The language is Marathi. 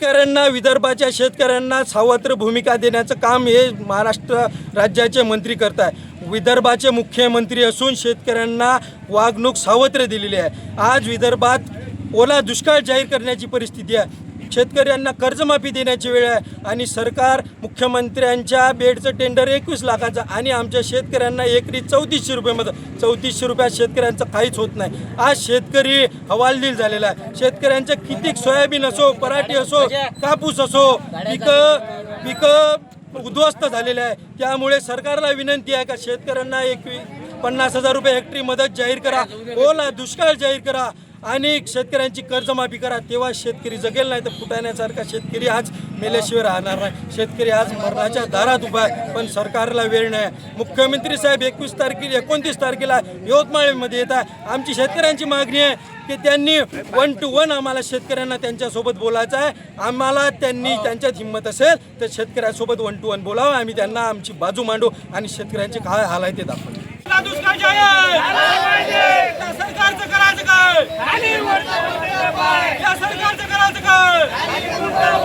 शेतकऱ्यांना विदर्भाच्या शेतकऱ्यांना सावत्र भूमिका देण्याचं काम हे महाराष्ट्र राज्याचे मंत्री करत आहे. विदर्भाचे मुख्यमंत्री असून शेतकऱ्यांना वागणूक सावत्र दिलेली आहे. आज विदर्भात ओला दुष्काळ जाहीर करण्याची परिस्थिती आहे. शेतकऱ्यांना कर्जमाफी देण्याची वेळ आहे आणि सरकार मुख्यमंत्र्यांच्या बेडचं टेंडर एकवीस लाखाचं आणि आमच्या शेतकऱ्यांना एकरी चौतीसशे रुपयेमध्ये. चौतीसशे रुपयात शेतकऱ्यांचं काहीच होत नाही. आज शेतकरी हवालदिल झालेला आहे. शेतकऱ्यांचं किती सोयाबीन असो पराठी असो कापूस असो पिकं पिकं उद्ध्वस्त झालेले आहे. त्यामुळे सरकारला विनंती आहे का शेतकऱ्यांना एक पन्नास हजार रुपये हेक्टरी मदत जाहीर करा. ओला दुष्काळ जाहीर करा. आणि शेतकऱ्यांची कर्जमाफी करा तेव्हा शेतकरी जगेल नाही तर फुटाण्यासारखा शेतकरी आज मेल्याशिवाय राहणार नाही. शेतकरी आज मरणाच्या दारात उभा आहे पण सरकारला वेळ नाही मुख्यमंत्री साहेब एकवीस तारखेला एकोणतीस तारखेला यवतमाळमध्ये येत आहे. आमची शेतकऱ्यांची मागणी आहे की त्यांनी वन टू वन आम्हाला शेतकऱ्यांना त्यांच्यासोबत बोलायचं आहे. आम्हाला त्यांनी त्यांच्यात हिंमत असेल तर शेतकऱ्यांसोबत वन टू वन बोलावं. आम्ही त्यांना आमची बाजू मांडू आणि शेतकऱ्यांचे काय हाल आहे ते दाखवू. या सरकारचं करायचं काय?